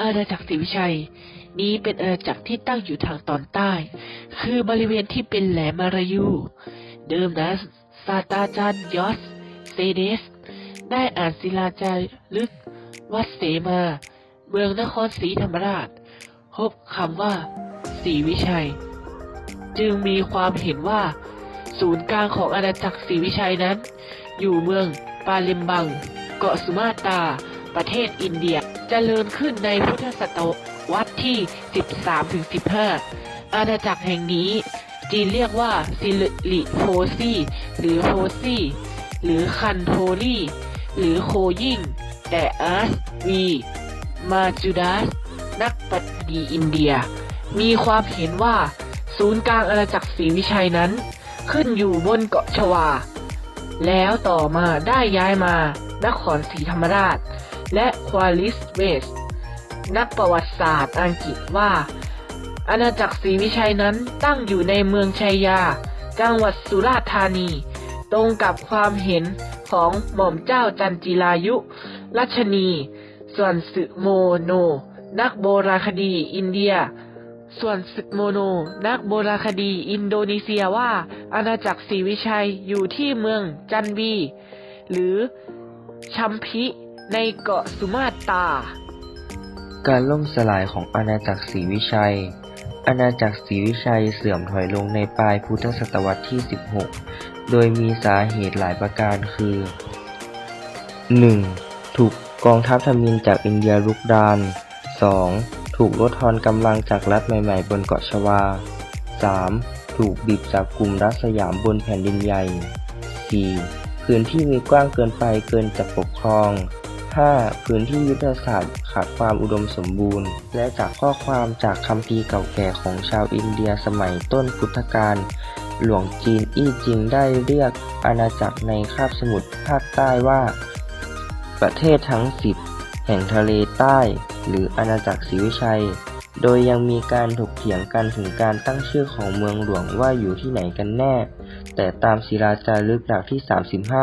อาณาจักรศรีวิชัย นี้เป็นอาณาจักรที่ตั้งอยู่ทางตอนใต้ คือบริเวณที่เป็นแหลมมารายู เดิมนั้นศาตาจารย์ยอสเซเดส ได้อ่านศิลาจารึก วัดเสมา เมืองนครศรีธรรมราชพบคำว่าศรีวิชัย จึงมีความเห็นว่า ศูนย์กลางของอาณาจักรศรีวิชัยนั้น อยู่เมืองปาเลมบัง เกาะสุมาตรา ประเทศอินเดียจเจริญขึ้นในพุทธศตวรรษที่ 13-15 อาณาจักรแห่งนี้ จีนเรียกว่าซิลิโพซีหรือโฮซีหรือคันโทลีหรือโคยิ่ง แต่อาร์สวี มาจูดัส นักปรัชญาอินเดีย มีความเห็นว่าศูนย์กลางอาณาจักรศรีวิชัยนั้น ขึ้นอยู่บนเกาะชวา แล้วต่อมาได้ย้ายมานครศรีธรรมราช และควาลิสเวสนักประวัติศาสตร์อังกฤษว่า อาณาจักรศรีวิชัยนั้นตั้งอยู่ในเมืองชัยยา จังหวัดสุราษฎร์ธานี ตรงกับความเห็นของหม่อมเจ้าจันจิรายุรัชนี ส่วนสึโมโน นักโบราณคดีอินเดีย ส่วนสึโมโน นักโบราณคดีอินโดนีเซียว่า อาณาจักรศรีวิชัยอยู่ที่เมืองจันบีหรือชัมพิ ในเกาะสุมาตรา การล่มสลายของอาณาจักรศรีวิชัย อาณาจักรศรีวิชัยเสื่อมถอยลงในปลายพุทธศตวรรษที่ 16 โดยมีสาเหตุหลายประการคือ 1. ถูกกองทัพทมินจากอินเดียรุกราน 2. ถูกลดทอนกำลังจากรัฐใหม่ๆ บนเกาะชวา 3. ถูกบีบจากกลุ่มรัฐสยามบนแผ่นดินใหญ่ 4. พื้นที่มีกว้างเกินไปเกินจะปกครอง 5. พื้นที่ยุทธศาสตร์ขาดความอุดมสมบูรณ์ และจากข้อความจากคัมภีเก่าแก่ของชาวอินเดียสมัยต้นพุทธกาลหลวงจีนอี้จิงได้เรียกอาณาจักรในคาบสมุทรภาคใต้ว่า ประเทศทั้งสิบแห่งทะเลใต้ หรืออาณาจักรศรีวิชัย โดยยังมีการถกเถียงกันถึงการตั้งชื่อของเมืองหลวงว่าอยู่ที่ไหนกันแน่ แต่ตามศิลาจารึกหลักที่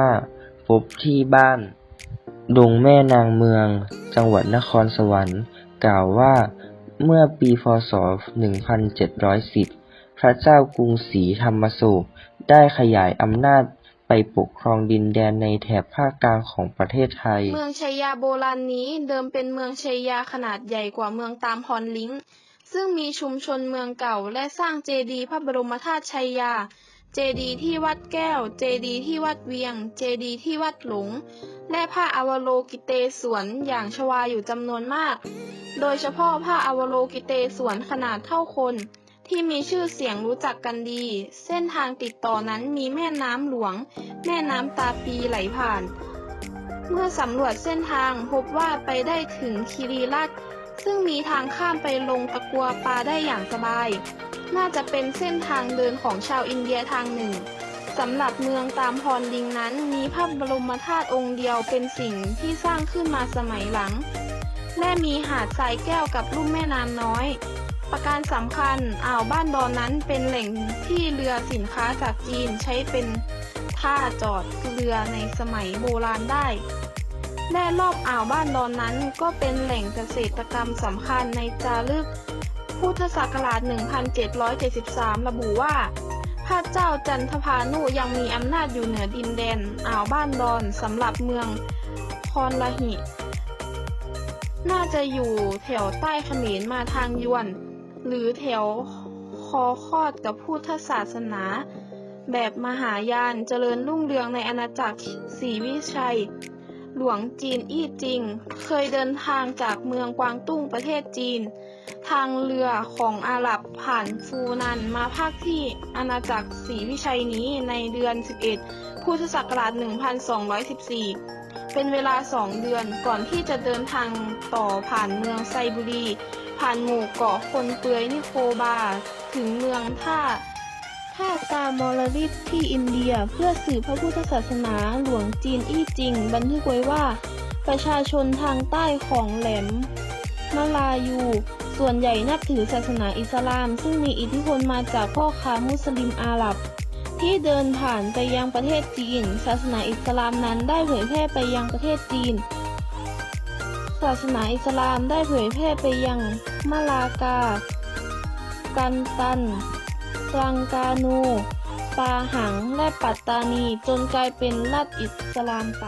35 พบที่บ้าน ดงแม่นางเมือง จังหวัดนครสวรรค์ กล่าวว่าเมื่อปีพศ 1710 พระเจ้ากรุงศรีธรรมโศกได้ขยายอำนาจไปปกครองดินแดนในแถบภาคกลางของประเทศไทย เมืองชัยยาโบราณนี้เดิมเป็นเมืองชัยยาขนาดใหญ่กว่าเมืองตามฮอนลิงซึ่งมีชุมชนเมืองเก่าและสร้างเจดีย์พระบรมธาตุชัยยา เจดีย์ที่วัดแก้ว เจดีย์ที่วัดเวียง เจดีย์ที่วัดหลง และพระอวโลกิเตศวนอย่างชวาอยู่จำนวนมาก โดยเฉพาะพระอวโลกิเตศวนขนาดเท่าคน ที่มีชื่อเสียงรู้จักกันดี เส้นทางติดต่อนั้นมีแม่น้ำหลวง แม่น้ำตาปีไหลผ่าน เมื่อสำรวจเส้นทางพบว่าไปได้ถึงคีรีรัตซึ่งมีทางข้ามไปลงตะกัวปาได้อย่างสบาย น่าจะเป็นเส้นทางเดินของชาวอินเดียทางหนึ่งสำหรับเมืองตามฮอนลิงนั้นมีพระบรมธาตุองค์เดียวเป็นสิ่งที่สร้างขึ้นมาสมัยหลัง และมีหาดทรายแก้วกับลุ่มแม่น้ำน้อย ประการสำคัญอ่าวบ้านดอนนั้นเป็นแหล่งที่เรือสินค้าจากจีนใช้เป็นท่าจอดเรือในสมัยโบราณได้และรอบอ่าวบ้านดอนนั้นก็เป็นแหล่งเกษตรกรรมสำคัญในจารึก พุทธศักราช 1773 ระบุว่าพระเจ้าจันทพานุยังมีอำนาจอยู่เหนือดินแดนอ่าวบ้านดอนสำหรับเมืองคอนละหิ น่าจะอยู่แถวใต้เขมรมาทางยวน หรือแถวคอคอดกับพุทธศาสนา แบบมหายานเจริญรุ่งเรืองในอาณาจักรศรีวิชัย หลวงจีนอี้จิง เคยเดินทางจากเมืองกวางตุ้งประเทศจีน ทางเรือของอาหรับผ่านฟูนันมาภาคที่อาณาจักรศรีวิชัยนี้ในเดือน 11 พุทธศักราช 1214 เป็นเวลา2เดือนก่อนที่จะเดินทางต่อผ่านเมืองไซบุรี ผ่านหมู่เกาะคนเปือยนิโคบา ถึงเมืองท่า ท่าตามอลริสที่อินเดียเพื่อสืบพระพุทธศาสนาหลวงจีนอี้จิง บันทึกไว้ว่า ประชาชนทางใต้ของแหลมมาลายู ส่วนใหญ่นับถือศาสนาอิสลาม ซึ่งมีอิทธิพลมาจากพ่อค้ามุสลิมอาหรับ ที่เดินผ่านไปยังประเทศจีน ศาสนาอิสลามนั้นได้เผยแพร่ไปยังประเทศจีน ศาสนาอิสลามได้เผยแพร่ไปยังมะลากา กันตัน ตรังกานู ปาหัง และปัตตานี จนกลายเป็นรัฐอิสลามไป